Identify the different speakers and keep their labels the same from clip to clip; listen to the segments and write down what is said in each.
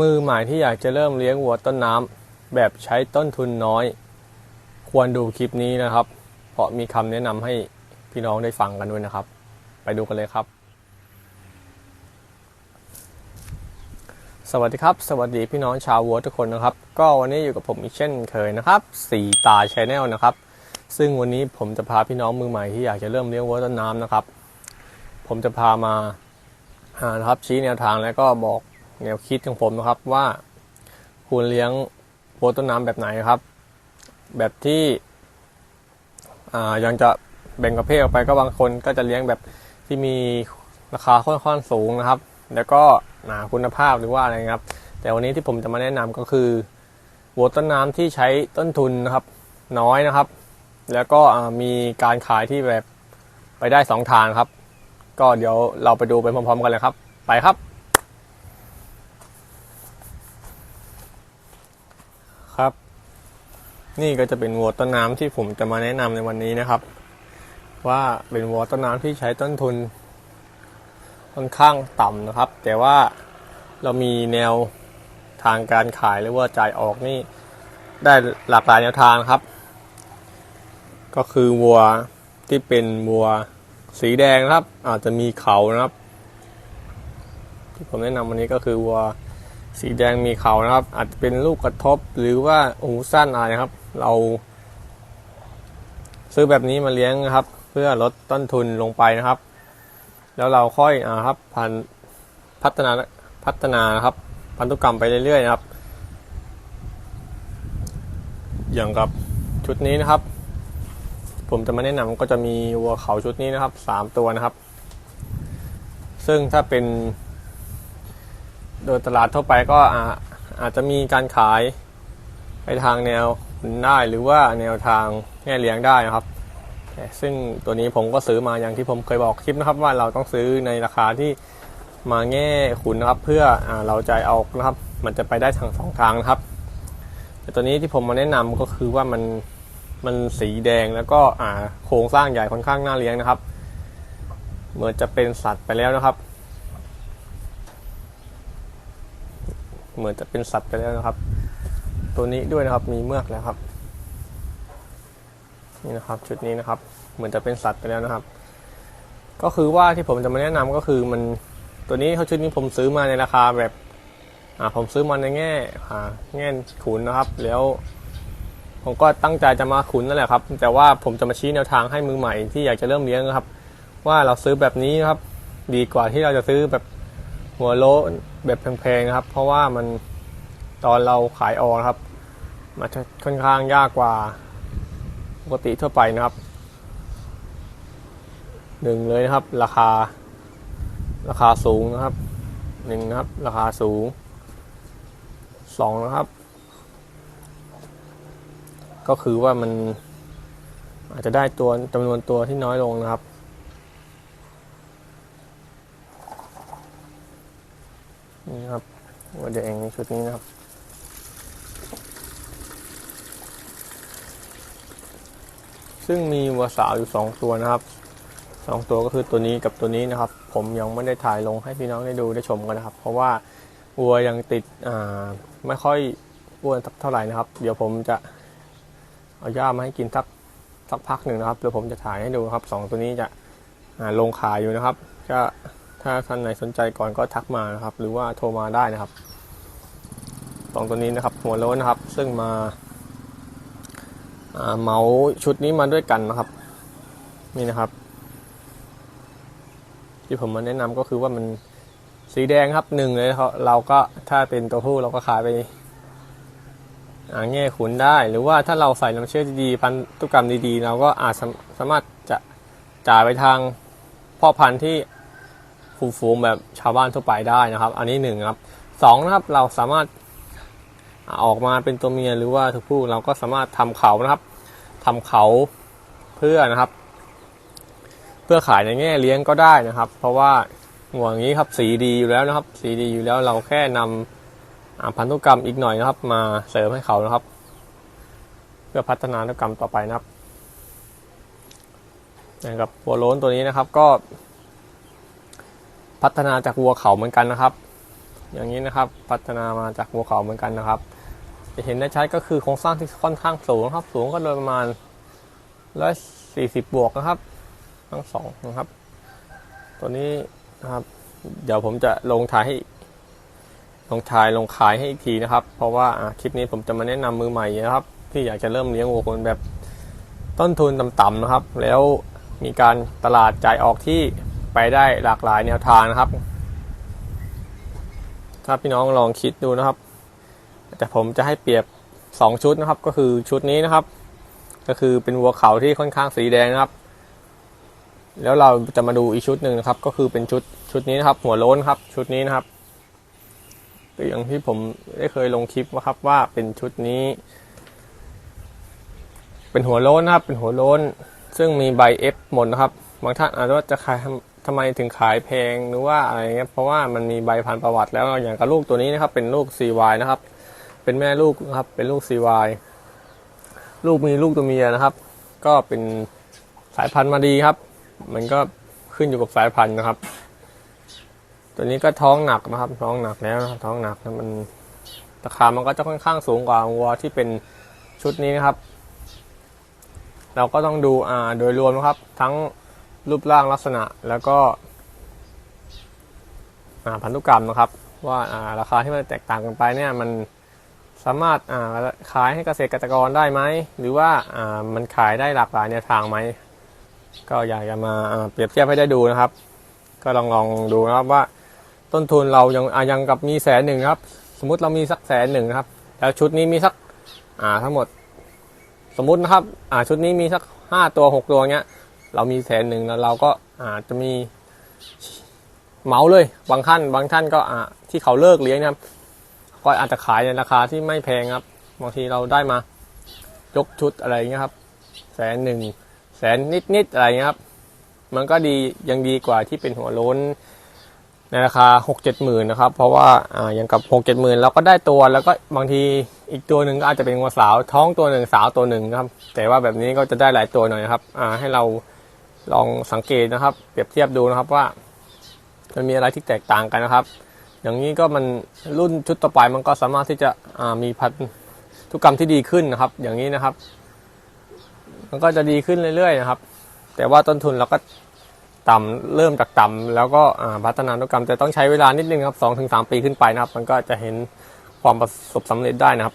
Speaker 1: มือใหม่ที่อยากจะเริ่มเลี้ยงวัวต้นน้ำแบบใช้ต้นทุนน้อย ควรดูคลิปนี้นะครับ เพราะมีคำแนะนำให้พี่น้องได้ฟังกันด้วยนะครับ ไปดูกันเลยครับ สวัสดีครับ สวัสดีพี่น้องชาววัวทุกคนนะครับ ก็วันนี้อยู่กับผมอีกเช่นเคยนะครับสีตาชแนลนะครับ ซึ่งวันนี้ผมจะพาพี่น้องมือใหม่ที่อยากจะเริ่มเลี้ยงวัวต้นน้ำนะครับ ผมจะพามาอ่านะครับชี้แนวทางแล้วก็บอก แนวคิดของผมนะครับว่าคุณเลี้ยงวัวต้นน้ำแบบไหนครับ แบบที่ยังจะแบ่งประเภทออกไปก็บางคนก็จะเลี้ยงแบบที่มีราคาค่อนข้างสูงนะครับ แล้วก็หนาคุณภาพหรือว่าอะไรครับ แต่วันนี้ที่ผมจะมาแนะนำก็คือวัวต้นน้ำที่ใช้ต้นทุนนะครับ น้อยนะครับ แล้วก็มีการขายที่แบบไปได้สองทางครับ ก็เดี๋ยวเราไปดูไปพร้อมๆกันเลยครับ ไปครับ นี่ก็จะเป็นวัวต้นน้ำที่ผมจะมาแนะนำในวันนี้นะครับ ว่าเป็นวัวต้นน้ำที่ใช้ต้นทุนค่อนข้างต่ำนะครับ แต่ว่าเรามีแนวทางการขายหรือว่าจ่ายออกนี่ได้หลากหลายแนวทางครับ ก็คือวัวที่เป็นวัวสีแดงครับ อาจจะมีเขานะครับ ที่ผมแนะนำวันนี้ก็คือวัวสีแดงมีเขานะครับ อาจจะเป็นลูกกระทบหรือว่าหูสั้นอะไรนะครับ เรา ซื้อแบบนี้มาเลี้ยงนะครับ เพื่อลดต้นทุนลงไปนะครับ แล้วเราค่อยอ่าครับพันพัฒนาพัฒนานะครับ พันธุกรรมไปเรื่อยๆนะครับ อย่างกับชุดนี้นะครับ ผมจะมาแนะนำก็จะมีวัวเขาชุดนี้นะครับสามตัวนะครับ ซึ่งถ้าเป็นโดยตลาดทั่วไปก็อาอาจจะมีการขายไปทางแนว นได้หรือว่าแนวทางแง่เลี้ยงได้นะครับ ซึ่งตัวนี้ผมก็ซื้อมาอย่างที่ผมเคยบอกคลิปนะครับ ว่าเราต้องซื้อในราคาที่มาแง่ขุนนะครับ เพื่ออเราจะเอานะครับ มันจะไปได้ทางสองทางนะครับแต่ตัวนี้ที่ผมมาแนะนำก็คือว่ามันมันสีแดงแล้วก็โครงสร้างใหญ่ค่อนข้างน่าเลี้ยงนะครับ เหมือนจะเป็นสัตว์ไปแล้วนะครับ เหมือนจะเป็นสัตว์ไปแล้วนะครับ ตัวนี้ด้วยนะครับมีเมือกแล้วครับ นี่นะครับ ชุดนี้นะครับ เหมือนจะเป็นสัตว์ไปแล้วนะครับ ก็คือว่าที่ผมจะมาแนะนำก็คือมันตัวนี้เขาชุดนี้ผมซื้อมาในราคาแบบอ่าผมซื้อมาในแง่อ่าแง่ขุนนะครับ แล้ว ผมก็ตั้งใจจะมาขุนนั่นแหละครับ แต่ว่าผมจะมาชี้แนวทางให้มือใหม่ที่อยากจะเริ่มเลี้ยงนะครับ ว่าเราซื้อแบบนี้นะครับ ดีกว่าที่เราจะซื้อแบบหัวโลแบบแพงๆนะครับ เพราะว่ามัน ตอนเราขายออกครับมันจะค่อนข้างยากกว่าปกติทั่วไปนะครับหนึ่งเลยนะครับ ราคา ราคาสูงนะครับหนึ่งนะครับ ราคาสูงสองนะครับ ก็คือว่ามันอาจจะได้ตัวจำนวนตัวที่น้อยลงนะครับ นี่ครับวัวแดงชุดนี้นะครับ ซึ่งมีวัวสาวอยู่สองตัวนะครับสองตัวก็คือตัวนี้กับตัวนี้นะครับ ผมยังไม่ได้ถ่ายลงให้พี่น้องได้ดูได้ชมกันนะครับ เพราะว่าวัวยังติดไม่ค่อยอ้วนเท่าไหร่นะครับ เดี๋ยวผมจะเอาหญ้ามาให้กินสักสักพักหนึ่งนะครับเดี๋ยวผมจะถ่ายให้ดูครับสองตัวนี้จะลงขายอยู่นะครับก็ถ้าท่านไหนสนใจก่อนก็ทักมานะครับ หรือว่าโทรมาได้นะครับสองตัวนี้นะครับ หัวโล้นนะครับ ซึ่งมา เมาชุดนี้มาด้วยกันนะครับ นี่นะครับ ที่ผมมาแนะนำก็คือว่ามันสีแดงครับหนึ่งเลยเราก็ถ้าเป็นตัวผู้เราก็ขายไปอ่าแง่ขุนได้ หรือว่าถ้าเราใส่น้ำเชื่อดีๆพันธุกรรมดีๆ เราก็อาจสามารถจะจ่ายไปทางพ่อพันธุ์ที่ฟูงๆแบบชาวบ้านทั่วไปได้นะครับ อันนี้หนึ่งครับสองนะครับเราสามารถ ออกมาเป็นตัวเมียหรือว่าตัวผู้เราก็สามารถทำเขานะครับทำเขาเพื่อนะครับ เพื่อขายในแง่เลี้ยงก็ได้นะครับ เพราะว่าห่วงนี้ครับสีดีอยู่แล้วนะครับ สีดีอยู่แล้วเราแค่นำอ่าพันธุกรรมอีกหน่อยนะครับ มาเสริมให้เขานะครับ เพื่อพัฒนาพันธุกรรมต่อไปนะครับนะครับวัวโล้นตัวนี้นะครับก็พัฒนาจากวัวเขาเหมือนกันนะครับ อย่างนี้นะครับ พัฒนามาจากภูเขาเหมือนกันนะครับ จะเห็นได้ชัดก็คือโครงสร้างที่ค่อนข้างสูงครับ สูงก็โดยประมาณร้อยสี่สิบบวกนะครับ ทั้งสองนะครับ ตัวนี้นะครับ เดี๋ยวผมจะลงถ่ายให้ลงถ่ายลงขายให้อีกทีนะครับ เพราะว่าคลิปนี้ผมจะมาแนะนำมือใหม่นะครับ ที่อยากจะเริ่มเลี้ยงวัวคนแบบต้นทุนต่ำๆนะครับ แล้วมีการตลาดจ่ายออกที่ไปได้หลากหลายแนวทางนะครับ ถ้าพี่น้องลองคิดดูนะครับ แต่ผมจะให้เปรียบ 2 ชุดนะครับ ก็คือชุดนี้นะครับ ก็คือเป็นวัวเขาที่ค่อนข้างสีแดงนะครับ แล้วเราจะมาดูอีกชุดหนึ่งนะครับ ก็คือเป็นชุดชุดนี้นะครับ หัวโล้นครับ ชุดนี้นะครับก็อย่างที่ผมได้เคยลงคลิปว่าครับว่าเป็นชุดนี้ เป็นหัวโล้นนะครับ เป็นหัวโล้น ซึ่งมีใบ F หมดนะครับ บางท่านอาจจะว่าจะขายทำไมถึงขายแพงหรือว่าอะไรเงี้ยเพราะว่ามันมีใบพันธุ์ประวัติแล้วอย่างกับลูกตัวนี้นะครับ เป็นลูก CY นะครับ เป็นแม่ลูกนะครับ เป็นลูก CY ลูกมีลูกตัวเมียนะครับ ก็เป็นสายพันธุ์มาดีครับ มันก็ขึ้นอยู่กับสายพันธุ์นะครับ ตัวนี้ก็ท้องหนักนะครับ ท้องหนักแล้วนะครับ ท้องหนักนะมันราคามันก็จะค่อนข้างสูงกว่าวัวที่เป็นชุดนี้นะครับ เราก็ต้องดูอ่าโดยรวมนะครับ ทั้งรูปร่างลักษณะแล้วก็พันธุกรรมนะครับ ว่าราคาที่มันแตกต่างกันไปเนี่ยมัน สามารถขายให้เกษตรกรได้ไหม หรือว่ามันขายได้หลากหลายแนวทางไหม ก็อยากจะมาเปรียบเทียบให้ได้ดูนะครับ ก็ลองลองดูนะครับว่าต้นทุนเรายังยังกับมีแสนหนึ่งครับ สมมุติเรามีสักแสนหนึ่งครับ แล้วชุดนี้มีสักทั้งหมด สมมุตินะครับชุดนี้มีสักห้าตัวหกตัวเงี้ย เรามีแสนหนึ่งแล้วเราก็อาจจะมีเหมาเลย บางท่านบางท่านก็ที่เขาเลิกเลี้ยงนะครับ ก็อาจจะขายในราคาที่ไม่แพงครับบางทีเราได้มายกชุดอะไรเงี้ยครับแสนหนึ่งแสนนิดๆอะไรเงี้ยครับ มันก็ดียังดีกว่าที่เป็นหัวล้นในราคาหกเจ็ดหมื่นนะครับ เพราะว่าอ่าอย่างกับหกเจ็ดหมื่นเราก็ได้ตัวแล้วก็บางทีอีกตัวหนึ่งก็อาจจะเป็นงัวสาวท้องตัวหนึ่งสาวตัวหนึ่งนะครับ แต่ว่าแบบนี้ก็จะได้หลายตัวหน่อยครับอ่าให้เราลองสังเกตนะครับ เปรียบเทียบดูนะครับว่า มันมีอะไรที่แตกต่างกันนะครับ อย่างนี้ก็มันรุ่นชุดต่อไปมันก็สามารถที่จะมีพันธุกรรมที่ดีขึ้นนะครับ อย่างนี้นะครับ มันก็จะดีขึ้นเรื่อยๆนะครับ แต่ว่าต้นทุนเราก็ต่ำเริ่มจากต่ำแล้วก็พัฒนานุกรรมแต่ต้องใช้เวลานิดนึงครับสองถึงสามปีขึ้นไปนะครับ มันก็จะเห็นความประสบสำเร็จได้นะครับ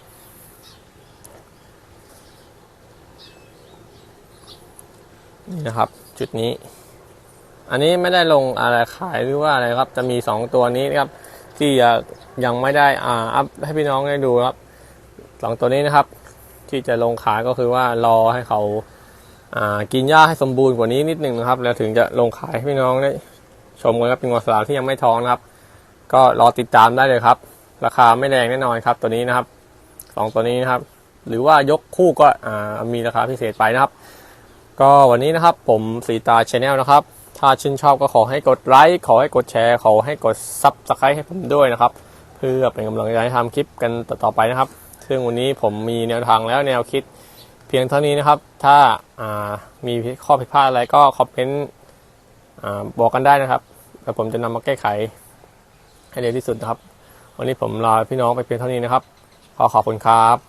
Speaker 1: นี่นะครับจุดนี้ อันนี้ไม่ได้ลงอะไรขายหรือว่าอะไรครับ จะมีสองตัวนี้นะครับ ที่ยังไม่ได้อ่าอัพให้พี่น้องได้ดูครับสองตัวนี้นะครับ ที่จะลงขายก็คือว่ารอให้เขาอ่ากินหญ้าให้สมบูรณ์กว่านี้นิดหนึ่งนะครับ แล้วถึงจะลงขายให้พี่น้องได้ชมกันครับเป็นงวสาวที่ยังไม่ท้องนะครับ ก็รอติดตามได้เลยครับ ราคาไม่แรงแน่นอนครับ ตัวนี้นะครับสองตัวนี้นะครับ หรือว่ายกคู่ก็อ่ามีราคาพิเศษไปนะครับ ก็วันนี้นะครับผมสีตาชาแนลนะครับ ถ้าชื่นชอบก็ขอให้กดไลค์ขอให้กดแชร์ ขอให้กดซับสไครต์ให้ผมด้วยนะครับ เพื่อเป็นกำลังใจให้ทำคลิปกันต่อๆไปนะครับ ซึ่งวันนี้ผมมีแนวทางแล้วแนวคิดเพียงเท่านี้นะครับ ถ้าามีข้อผิดพลาดอะไรก็คอมเมนต์บอกกันได้นะครับแล้วผมจะนำมาแก้ไขให้เร็วที่สุดนะครับ วันนี้ผมลาพี่น้องไปเพียงเท่านี้นะครับ ขอขอบคุณครับ